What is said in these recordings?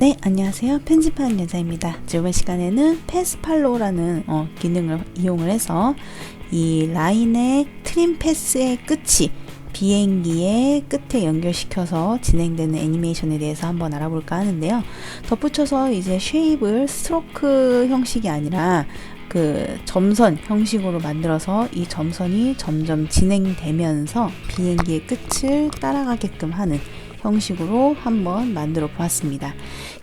네, 안녕하세요. 편집하는 여자입니다. 이번 시간에는 패스팔로라는 어, 기능을 이용을 해서 이 라인의 트림 패스의 끝이 비행기의 끝에 연결시켜서 진행되는 애니메이션에 대해서 한번 알아볼까 하는데요. 덧붙여서 이제 쉐입을 스트로크 형식이 아니라 그 점선 형식으로 만들어서 이 점선이 점점 진행되면서 비행기의 끝을 따라가게끔 하는 형식으로 한번 만들어 보았습니다.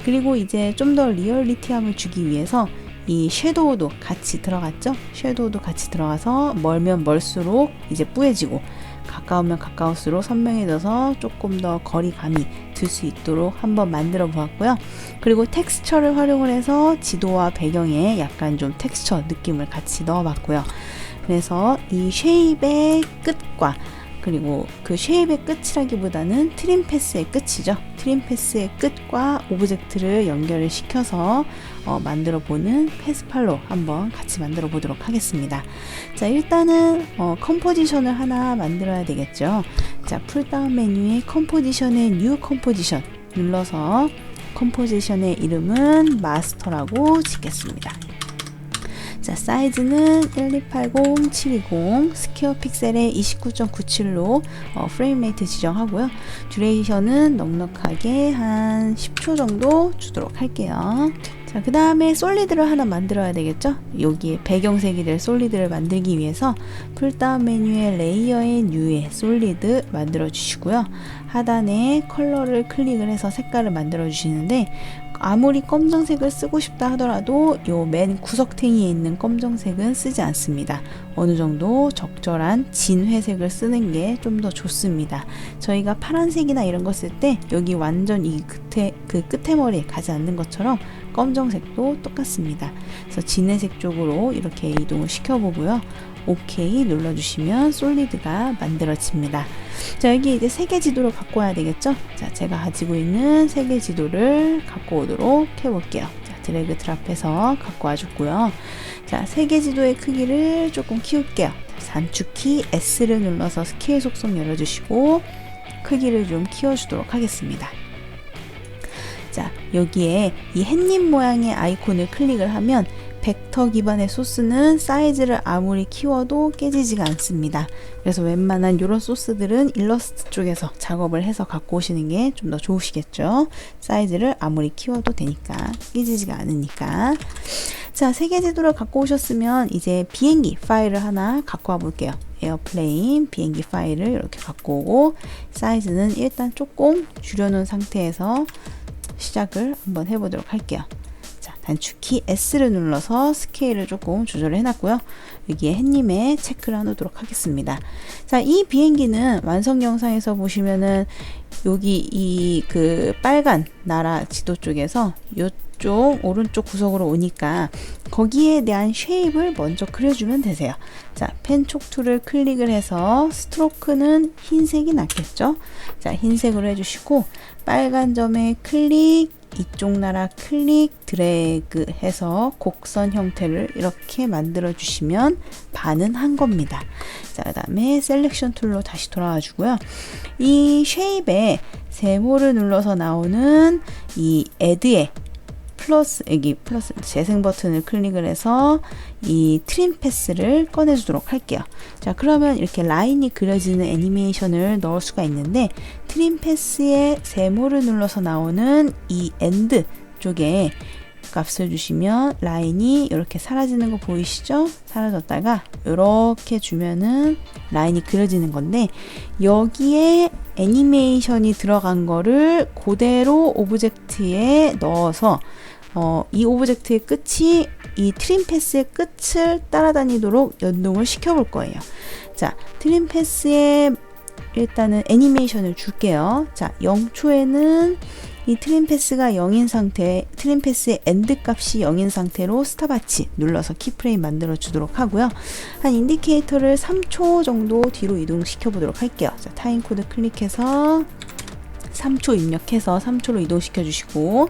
그리고 이제 좀 더 리얼리티함을 주기 위해서 이 섀도우도 같이 들어갔죠? 섀도우도 같이 들어가서 멀면 멀수록 이제 뿌얘지고 가까우면 가까울수록 선명해져서 조금 더 거리감이 들 수 있도록 한번 만들어 보았고요. 그리고 텍스처를 활용을 해서 지도와 배경에 약간 좀 텍스처 느낌을 같이 넣어 봤고요. 그래서 이 쉐입의 끝과 그리고 그 쉐입의 끝이라기보다는 트림 패스의 끝이죠. 트림 패스의 끝과 오브젝트를 연결을 시켜서 어, 만들어 보는 패스팔로 한번 같이 만들어 보도록 하겠습니다. 자, 일단은 어, 컴포지션을 하나 만들어야 되겠죠. 자, 풀다운 메뉴에 컴포지션의 뉴 컴포지션 눌러서 컴포지션의 이름은 마스터라고 짓겠습니다. 자, 사이즈는 1280720 720 스퀘어 픽셀에 29.97로 어, 프레임 레이트 지정하고요. 듀레이션은 넉넉하게 한 10초 정도 주도록 할게요. 자, 그 다음에 솔리드를 하나 만들어야 되겠죠? 여기에 배경색이 될 솔리드를 만들기 위해서 풀다운 메뉴의 레이어의 뉴에 솔리드 만들어 주시고요. 하단에 컬러를 클릭을 해서 색깔을 만들어 주시는데 아무리 검정색을 쓰고 싶다 하더라도 요 맨 구석탱이에 있는 검정색은 쓰지 않습니다. 어느 정도 적절한 진회색을 쓰는 게 좀 더 좋습니다. 저희가 파란색이나 이런 거 쓸 때 여기 완전 이 끝에 그 끝에 머리에 가지 않는 것처럼 검정색도 똑같습니다. 그래서 진회색 쪽으로 이렇게 이동을 시켜보고요. OK 눌러주시면 솔리드가 만들어집니다. 자, 여기 이제 세계 지도를 갖고 와야 되겠죠? 자, 제가 가지고 있는 세계 지도를 갖고 오도록 해볼게요. 자, 드래그 드랍해서 갖고 와줬고요. 자, 세계 지도의 크기를 조금 키울게요. 단축키 S를 눌러서 스케일 속성 열어주시고 크기를 좀 키워주도록 하겠습니다. 자, 여기에 이 햇님 모양의 아이콘을 클릭을 하면 벡터 기반의 소스는 사이즈를 아무리 키워도 깨지지가 않습니다. 그래서 웬만한 이런 소스들은 일러스트 쪽에서 작업을 해서 갖고 오시는 게 좀 더 좋으시겠죠. 사이즈를 아무리 키워도 되니까 깨지지가 않으니까. 자, 세계 지도를 갖고 오셨으면 이제 비행기 파일을 하나 갖고 와 볼게요. 에어플레인 비행기 파일을 이렇게 갖고 오고 사이즈는 일단 조금 줄여놓은 상태에서 시작을 한번 해보도록 할게요. 단축키 S를 눌러서 스케일을 조금 조절을 해놨고요. 여기에 햇님의 체크를 해놓도록 하겠습니다. 자, 이 비행기는 완성 영상에서 보시면은 여기 이 그 빨간 나라 지도 쪽에서 이쪽 오른쪽 구석으로 오니까 거기에 대한 쉐입을 먼저 그려주면 되세요. 자, 펜 촉투를 클릭을 해서 스트로크는 흰색이 낫겠죠? 자, 흰색으로 해주시고 빨간 점에 클릭 이쪽 나라 클릭 드래그 해서 곡선 형태를 이렇게 만들어 주시면 반은 한 겁니다. 자, 그 다음에 셀렉션 툴로 다시 돌아와 주고요. 이 쉐입에 세모를 눌러서 나오는 이 애드에 플러스 여기 플러스 재생 버튼을 클릭을 해서 이 트림 패스를 꺼내 주도록 할게요. 자, 그러면 이렇게 라인이 그려지는 애니메이션을 넣을 수가 있는데 트림 패스에 세모를 눌러서 나오는 이 엔드 쪽에 값을 주시면 라인이 이렇게 사라지는 거 보이시죠? 사라졌다가 이렇게 주면은 라인이 그려지는 건데 여기에 애니메이션이 들어간 거를 그대로 오브젝트에 넣어서 어, 이 오브젝트의 끝이 이 트림 패스의 끝을 따라다니도록 연동을 시켜볼 거예요. 자, 트림 패스에 일단은 애니메이션을 줄게요. 자, 0초에는 이 트림 패스가 0인 상태, 트림 패스의 엔드 값이 0인 상태로 스타바치 눌러서 키프레임 만들어 주도록 하고요. 한 인디케이터를 3초 정도 뒤로 이동시켜 보도록 할게요. 자, 타임 코드 클릭해서 3초 입력해서 3초로 이동시켜 주시고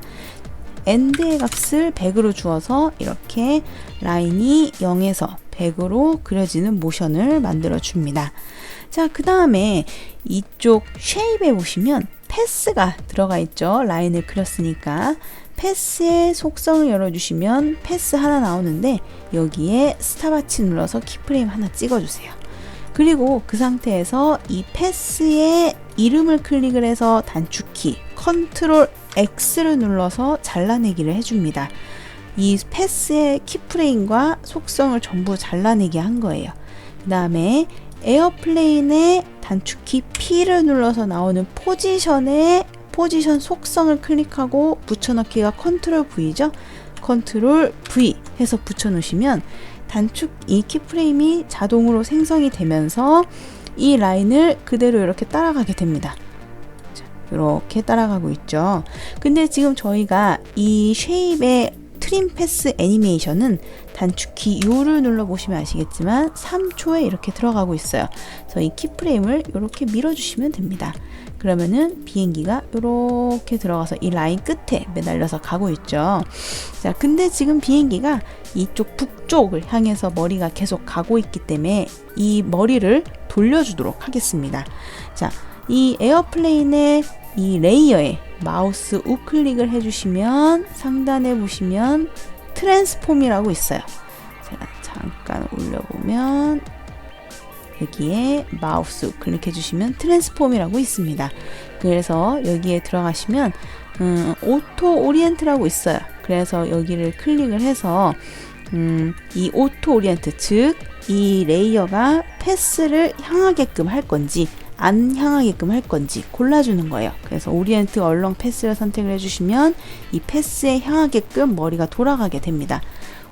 엔드의 값을 100으로 주어서 이렇게 라인이 0에서 100으로 그려지는 모션을 만들어 줍니다. 자, 그 다음에 이쪽 쉐입에 보시면 패스가 들어가 있죠. 라인을 그렸으니까 패스의 속성을 열어주시면 패스 하나 나오는데 여기에 스타바치 눌러서 키프레임 하나 찍어주세요. 그리고 그 상태에서 이 패스의 이름을 클릭을 해서 단축키 컨트롤 X를 눌러서 잘라내기를 해줍니다. 이 패스의 키프레임과 속성을 전부 잘라내게 한 거예요. 그 다음에 에어플레인의 단축키 P를 눌러서 나오는 포지션의 포지션 속성을 클릭하고 붙여넣기가 컨트롤 V죠. 컨트롤 V 해서 붙여놓으시면 단축 이 키프레임이 자동으로 생성이 되면서 이 라인을 그대로 이렇게 따라가게 됩니다. 이렇게 따라가고 있죠. 근데 지금 저희가 이 쉐입의 트림 패스 애니메이션은 단축키 U를 눌러보시면 아시겠지만 3초에 이렇게 들어가고 있어요. 그래서 이 키프레임을 이렇게 밀어주시면 됩니다. 그러면은 비행기가 이렇게 들어가서 이 라인 끝에 매달려서 가고 있죠. 자, 근데 지금 비행기가 이쪽 북쪽을 향해서 머리가 계속 가고 있기 때문에 이 머리를 돌려주도록 하겠습니다. 자, 이 에어플레인의 이 레이어에 마우스 우클릭을 해주시면 상단에 보시면 트랜스폼이라고 있어요. 제가 잠깐 올려보면 여기에 마우스 클릭해 주시면 트랜스폼이라고 있습니다. 그래서 여기에 들어가시면 음, 오토 오리엔트라고 있어요. 그래서 여기를 클릭을 해서 음, 이 오토 오리엔트 즉 이 레이어가 패스를 향하게끔 할 건지 안 향하게끔 할 건지 골라주는 거예요. 그래서 오리엔트 얼렁 패스를 선택을 해주시면 이 패스에 향하게끔 머리가 돌아가게 됩니다.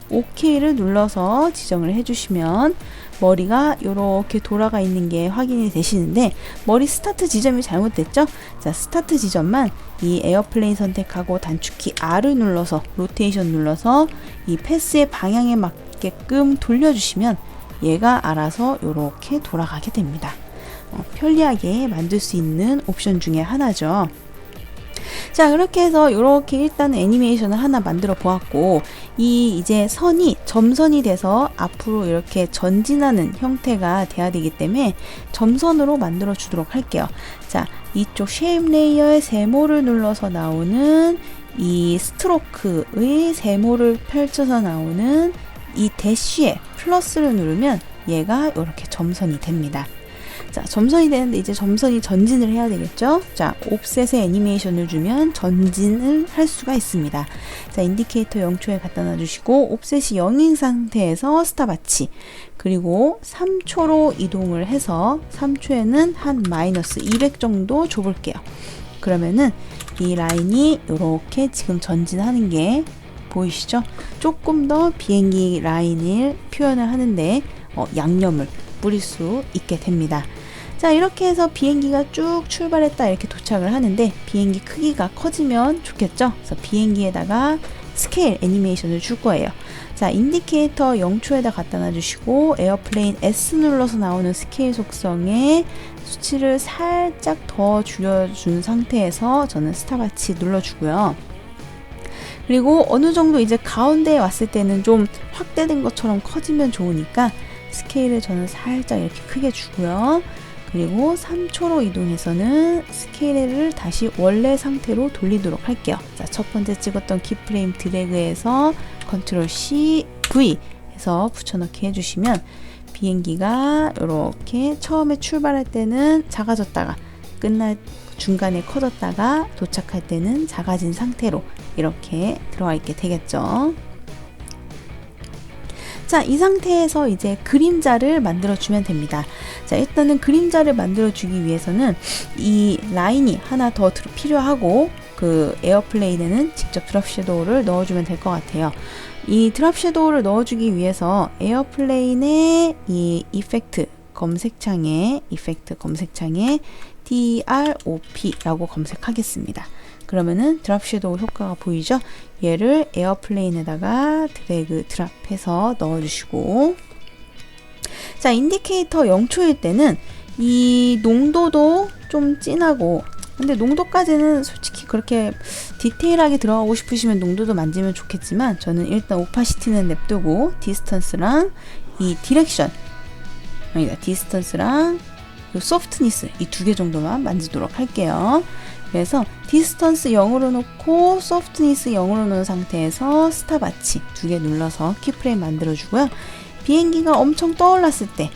OK를 눌러서 지정을 해주시면 머리가 이렇게 돌아가 있는 게 확인이 되시는데 머리 스타트 지점이 잘못됐죠? 자 스타트 지점만 이 에어플레인 선택하고 단축키 R을 눌러서 로테이션 눌러서 이 패스의 방향에 맞게끔 돌려주시면 얘가 알아서 이렇게 돌아가게 됩니다. 어, 편리하게 만들 수 있는 옵션 중에 하나죠. 자 그렇게 해서 이렇게 일단 애니메이션을 하나 만들어 보았고 이 이제 선이 점선이 돼서 앞으로 이렇게 전진하는 형태가 돼야 되기 때문에 점선으로 만들어 주도록 할게요 자 이쪽 쉐입 레이어의 세모를 눌러서 나오는 이 스트로크의 세모를 펼쳐서 나오는 이 대쉬에 플러스를 누르면 얘가 이렇게 점선이 됩니다 자, 점선이 되는데 이제 점선이 전진을 해야 되겠죠? 자, 옵셋에 애니메이션을 주면 전진을 할 수가 있습니다. 자, 인디케이터 0초에 갖다 놔주시고 옵셋이 0인 상태에서 스타바치 그리고 3초로 이동을 해서 3초에는 한 마이너스 200 정도 줘볼게요. 그러면은 이 라인이 이렇게 지금 전진하는 게 보이시죠? 조금 더 비행기 라인을 표현을 하는데 어, 양념을 뿌릴 수 있게 됩니다. 자 이렇게 해서 비행기가 쭉 출발했다 이렇게 도착을 하는데 비행기 크기가 커지면 좋겠죠? 그래서 비행기에다가 스케일 애니메이션을 줄 거예요. 자 인디케이터 0초에다 갖다 놔주시고 에어플레인 S 눌러서 나오는 스케일 속성에 수치를 살짝 더 줄여준 상태에서 저는 스타바치 눌러주고요. 그리고 어느 정도 이제 가운데에 왔을 때는 좀 확대된 것처럼 커지면 좋으니까 스케일을 저는 살짝 이렇게 크게 주고요 그리고 3초로 이동해서는 스케일을 다시 원래 상태로 돌리도록 할게요. 자, 첫 번째 찍었던 키프레임 드래그해서 컨트롤 C, V 해서 붙여넣기 해주시면 비행기가 이렇게 처음에 출발할 때는 작아졌다가 끝날 중간에 커졌다가 도착할 때는 작아진 상태로 이렇게 들어와 있게 되겠죠. 자, 이 상태에서 이제 그림자를 만들어 주면 됩니다. 자, 일단은 그림자를 만들어 주기 위해서는 이 라인이 하나 더 필요하고 그 에어플레인에는 직접 드랍 섀도우를 넣어 주면 될 것 같아요. 이 드랍 섀도우를 넣어 주기 위해서 에어플레인의 이 이펙트 검색창에 이펙트 검색창에 DROP라고 검색하겠습니다. 그러면은 드랍 섀도우 효과가 보이죠? 얘를 에어플레인에다가 드래그 드랍해서 넣어주시고 자 인디케이터 0초일 때는 이 농도도 좀 진하고 근데 농도까지는 솔직히 그렇게 디테일하게 들어가고 싶으시면 농도도 만지면 좋겠지만 저는 일단 오파시티는 냅두고 디스턴스랑 이 디렉션 아니다 디스턴스랑 소프트니스 이 두 개 정도만 만지도록 할게요 그래서 디스턴스 0으로 놓고 소프트니스 0으로 놓은 상태에서 스탑와치 두 개 눌러서 키프레임 만들어주고요. 비행기가 엄청 떠올랐을 때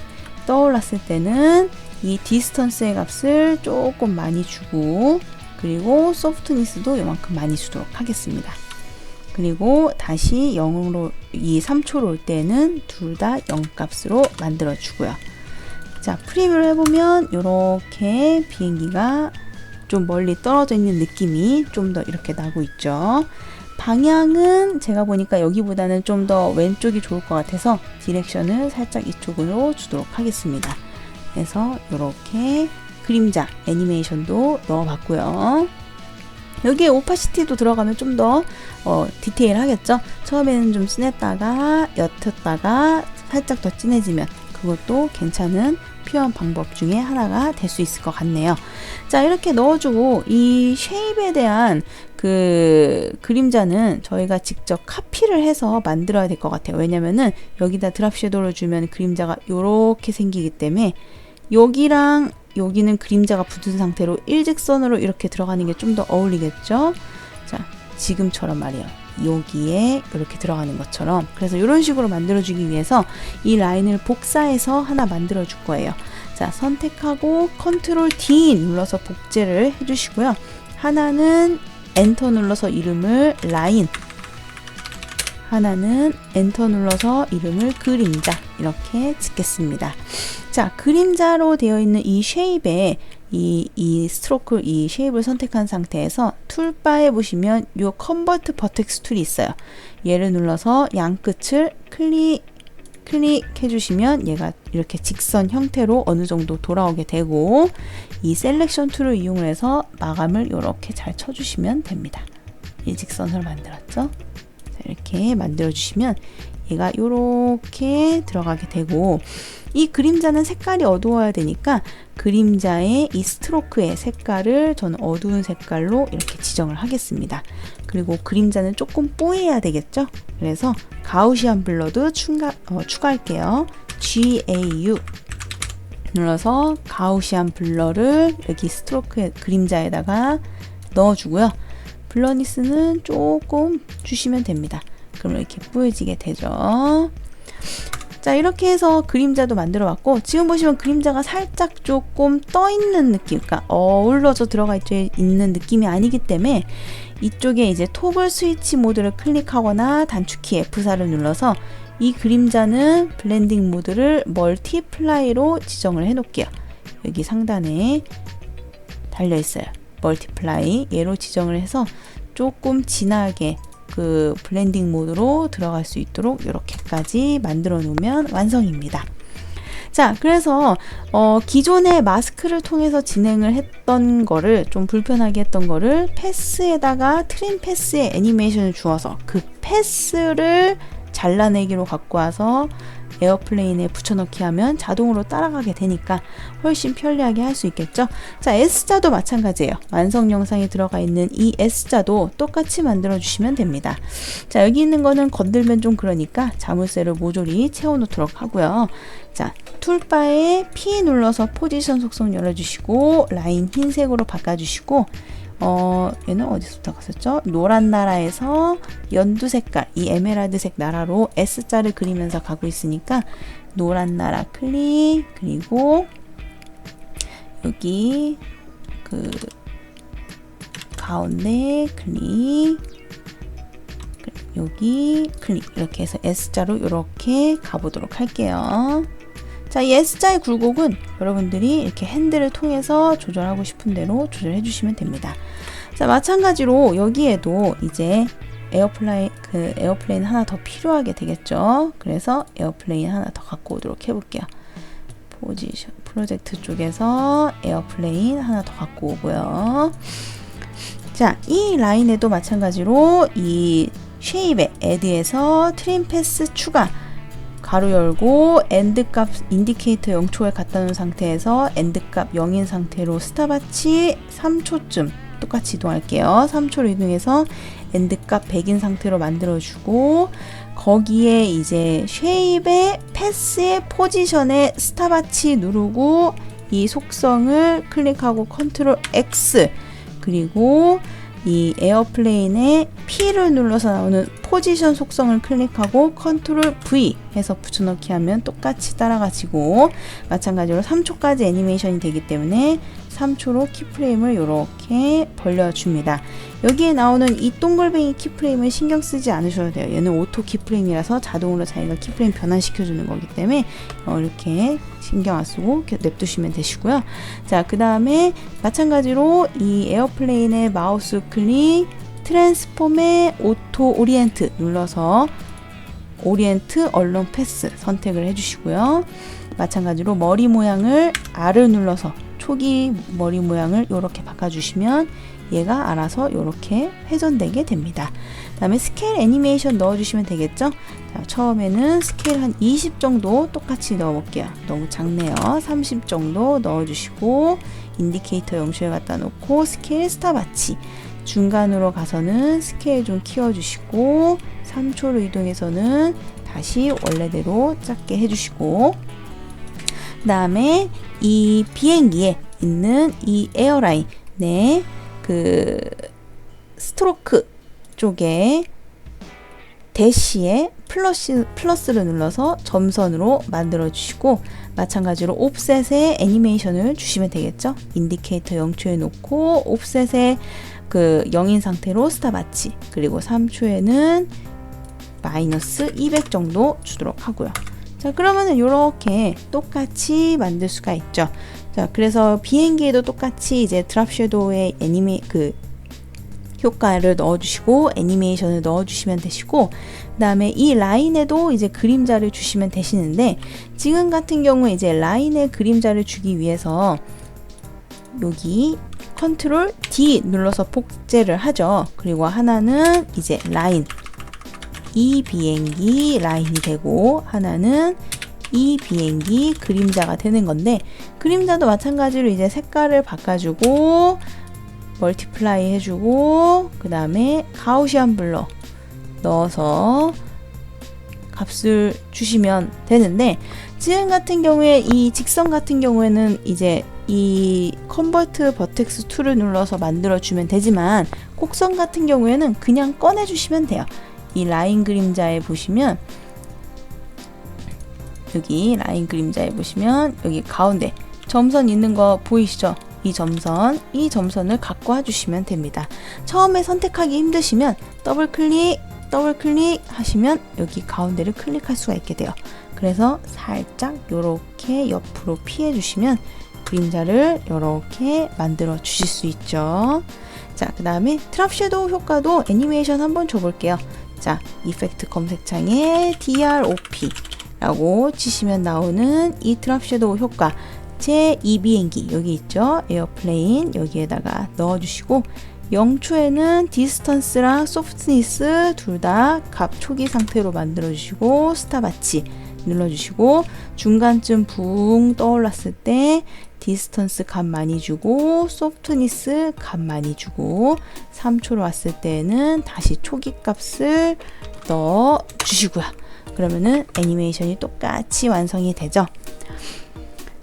떠올랐을 때는 이 디스턴스의 값을 조금 많이 주고 그리고 소프트니스도 이만큼 많이 주도록 하겠습니다. 그리고 다시 0으로 이 3초로 올 때는 둘 다 0값으로 만들어 주고요. 자, 프리뷰를 해보면 이렇게 비행기가 좀 멀리 떨어져 있는 느낌이 좀 더 이렇게 나고 있죠. 방향은 제가 보니까 여기보다는 좀 더 왼쪽이 좋을 것 같아서 디렉션을 살짝 이쪽으로 주도록 하겠습니다. 그래서 이렇게 그림자 애니메이션도 넣어봤고요. 여기에 오파시티도 들어가면 좀 더 어, 디테일하겠죠? 처음에는 좀 진했다가 옅었다가 살짝 더 진해지면 그것도 괜찮은 표현 방법 중에 하나가 될 수 있을 것 같네요. 자, 이렇게 넣어주고 이 쉐입에 대한 그 그림자는 저희가 직접 카피를 해서 만들어야 될 것 같아요. 왜냐면은 여기다 드랍 섀도우를 주면 그림자가 이렇게 생기기 때문에 여기랑 여기는 그림자가 붙은 상태로 일직선으로 이렇게 들어가는 게 좀 더 어울리겠죠? 자, 지금처럼 말이에요. 여기에 이렇게 들어가는 것처럼 그래서 이런 식으로 만들어주기 위해서 이 라인을 복사해서 하나 만들어 줄 거예요. 자, 선택하고 컨트롤 D 눌러서 복제를 해주시고요. 하나는 엔터 눌러서 이름을 라인 하나는 엔터 눌러서 이름을 그림자 이렇게 짓겠습니다. 자, 그림자로 되어 있는 이 쉐입에 이, 이 스트로크, 이 쉐입을 선택한 상태에서 툴바에 보시면 요 컨버트 버텍스 툴이 있어요. 얘를 눌러서 양 끝을 클릭, 클릭해 주시면 얘가 이렇게 직선 형태로 어느 정도 돌아오게 되고 이 셀렉션 툴을 이용해서 마감을 이렇게 잘 쳐주시면 됩니다. 일직선을 만들었죠? 이렇게 만들어 주시면 얘가 이렇게 들어가게 되고 이 그림자는 색깔이 어두워야 되니까 그림자의 이 스트로크의 색깔을 저는 어두운 색깔로 이렇게 지정을 하겠습니다. 그리고 그림자는 조금 뽀해야 되겠죠? 그래서 가우시안 블러드 추가, 어, 추가할게요. GAU 눌러서 가우시안 블러를 여기 스트로크의 그림자에다가 넣어주고요. 블러니스는 조금 주시면 됩니다. 그럼 이렇게 뿌여지게 되죠. 자 이렇게 해서 그림자도 만들어 봤고 지금 보시면 그림자가 살짝 조금 떠 있는 느낌 그러니까 어울러져 들어가 있는 느낌이 아니기 때문에 이쪽에 이제 토글 스위치 모드를 클릭하거나 단축키 F4를 눌러서 이 그림자는 블렌딩 모드를 멀티플라이로 지정을 해 놓을게요 여기 상단에 달려 있어요 멀티플라이 얘로 지정을 해서 조금 진하게 그 블렌딩 모드로 들어갈 수 있도록 이렇게까지 만들어 놓으면 완성입니다. 자, 그래서 어, 기존의 마스크를 통해서 진행을 했던 거를 좀 불편하게 했던 거를 패스에다가 트림 패스에 애니메이션을 주어서 그 패스를 잘라내기로 갖고 와서 에어플레인에 붙여넣기 하면 자동으로 따라가게 되니까 훨씬 편리하게 할 수 있겠죠. 자, S자도 마찬가지예요. 완성 영상에 들어가 있는 이 S자도 똑같이 만들어 주시면 됩니다. 자, 여기 있는 거는 건들면 좀 그러니까 자물쇠를 모조리 채워 놓도록 하고요. 자, 툴바에 P 눌러서 포지션 속성 열어 주시고 라인 흰색으로 바꿔 주시고 어, 얘는 어디서부터 갔었죠? 노란 나라에서 연두 색깔, 이 에메랄드색 나라로 S자를 그리면서 가고 있으니까 노란 나라 클릭, 그리고 여기 그 가운데 클릭, 여기 클릭 이렇게 해서 S자로 이렇게 가보도록 할게요. 자, 이 S자의 굴곡은 여러분들이 이렇게 핸들을 통해서 조절하고 싶은 대로 조절해 주시면 됩니다. 자, 마찬가지로 여기에도 이제 에어플라인 그 에어플레인 하나 더 필요하게 되겠죠. 그래서 에어플레인 하나 더 갖고 오도록 해볼게요. 포지션 프로젝트 쪽에서 에어플레인 하나 더 갖고 오고요. 자, 이 라인에도 마찬가지로 이 쉐입에 애드에서 트림 패스 추가 가로 열고 엔드 값 인디케이터 0초에 갖다 놓은 상태에서 엔드 값 0인 상태로 스타바치 3초쯤 똑같이 이동할게요. 3초로 이동해서 엔드 값 100인 상태로 만들어주고 거기에 이제 쉐입의 패스의 포지션에 스타바치 누르고 이 속성을 클릭하고 컨트롤 X 그리고 이 에어플레인의 P를 눌러서 나오는 포지션 속성을 클릭하고 컨트롤 V 해서 붙여넣기 하면 똑같이 따라가지고 마찬가지로 3초까지 애니메이션이 되기 때문에 3초로 키프레임을 이렇게 벌려줍니다. 여기에 나오는 이 동글뱅이 키프레임을 신경 쓰지 않으셔도 돼요. 얘는 오토 키프레임이라서 자동으로 자기가 키프레임 변환시켜 주는 거기 때문에 어, 이렇게 신경 안 쓰고 냅두시면 되시고요. 자, 그 다음에 마찬가지로 이 에어플레인의 마우스 클릭 트랜스폼의 오토 오리엔트 눌러서 오리엔트 언론 패스 선택을 해주시고요. 마찬가지로 머리 모양을 R을 눌러서 초기 머리 모양을 이렇게 바꿔주시면 얘가 알아서 이렇게 회전되게 됩니다. 다음에 스케일 애니메이션 넣어주시면 되겠죠? 자, 처음에는 스케일 한 20 정도 똑같이 넣어볼게요. 너무 작네요. 30 정도 넣어주시고 인디케이터 영수에 갖다 놓고 스케일 스탑아치 중간으로 가서는 스케일 좀 키워주시고 3초로 이동해서는 다시 원래대로 작게 해주시고 그 다음에 이 비행기에 있는 이 에어라인의 그 스트로크 쪽에 대시에 플러스, 플러스를 눌러서 점선으로 만들어 주시고 마찬가지로 옵셋에 애니메이션을 주시면 되겠죠? 인디케이터 0초에 놓고 옵셋에 그 0인 상태로 스타바치 그리고 3초에는 마이너스 200 정도 주도록 하고요. 자 그러면은 이렇게 똑같이 만들 수가 있죠. 자 그래서 비행기에도 똑같이 이제 드랍 섀도우의 애니메 그 효과를 넣어주시고 애니메이션을 넣어주시면 되시고 그 다음에 이 라인에도 이제 그림자를 주시면 되시는데 지금 같은 경우에 이제 라인에 그림자를 주기 위해서 여기 컨트롤 D 눌러서 복제를 하죠. 그리고 하나는 이제 라인. 이 비행기 라인이 되고 하나는 이 비행기 그림자가 되는 건데 그림자도 마찬가지로 이제 색깔을 바꿔주고 멀티플라이 해주고 그 다음에 가우시안 블러 넣어서 값을 주시면 되는데 지금 같은 경우에 이 직선 같은 경우에는 이제 이 컨버트 버텍스 툴을 눌러서 만들어 주면 되지만 곡선 같은 경우에는 그냥 꺼내 주시면 돼요. 이 라인 그림자에 보시면 여기 라인 그림자에 보시면 여기 가운데 점선 있는 거 보이시죠? 이 점선, 이 점선을 갖고 와주시면 됩니다. 처음에 선택하기 힘드시면 더블 클릭, 더블 클릭 하시면 여기 가운데를 클릭할 수가 있게 돼요. 그래서 살짝 이렇게 옆으로 피해 주시면 그림자를 이렇게 만들어 주실 수 있죠. 자, 그 다음에 트랍 섀도우 효과도 애니메이션 한번 줘볼게요. 자, 이펙트 검색창에 DROP 라고 치시면 나오는 이 트랍 섀도우 효과 제 2 비행기 여기 있죠 에어플레인 여기에다가 넣어주시고 0초에는 디스턴스랑 소프트니스 둘 다 값 초기 상태로 만들어 주시고 스타바치 눌러주시고 중간쯤 붕 떠올랐을 때 디스턴스 값 많이 주고 소프트니스 값 많이 주고 3초로 왔을 때는 다시 초기 값을 넣어 주시고요. 그러면은 애니메이션이 똑같이 완성이 되죠.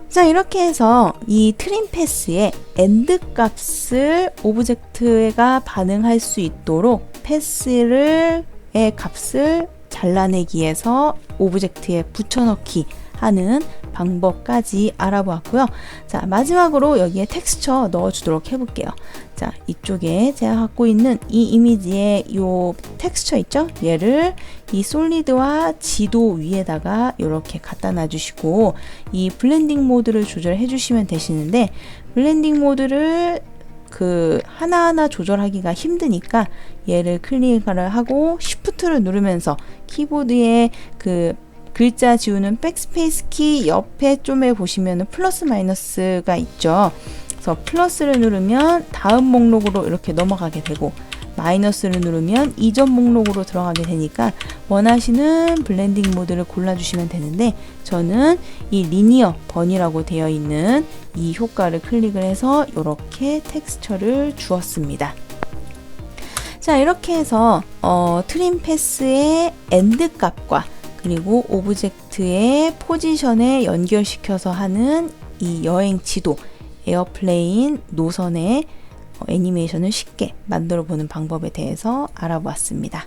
자 이렇게 해서 이 트림 패스의 엔드 값을 오브젝트가 반응할 수 있도록 패스를 의 값을 잘라내기 위해서 오브젝트에 붙여넣기 하는 방법까지 알아보았고요. 자, 마지막으로 여기에 텍스처 넣어주도록 해볼게요. 자, 이쪽에 제가 갖고 있는 이 이미지에 요 텍스처 있죠? 얘를 이 솔리드와 지도 위에다가 이렇게 갖다 놔주시고 이 블렌딩 모드를 조절해 주시면 되시는데 블렌딩 모드를 그 하나하나 조절하기가 힘드니까 얘를 클릭을 하고 쉬프트를 누르면서 키보드에 그 글자 지우는 백스페이스 키 옆에 좀에 보시면 플러스 마이너스가 있죠. 그래서 플러스를 누르면 다음 목록으로 이렇게 넘어가게 되고 마이너스를 누르면 이전 목록으로 들어가게 되니까 원하시는 블렌딩 모드를 골라주시면 되는데 저는 이 리니어 번이라고 되어 있는 이 효과를 클릭을 해서 이렇게 텍스처를 주었습니다. 자 이렇게 해서 어, 트림 패스의 엔드 값과 그리고 오브젝트의 포지션에 연결시켜서 하는 이 여행 지도, 에어플레인 노선의 어, 애니메이션을 쉽게 만들어 보는 방법에 대해서 알아보았습니다.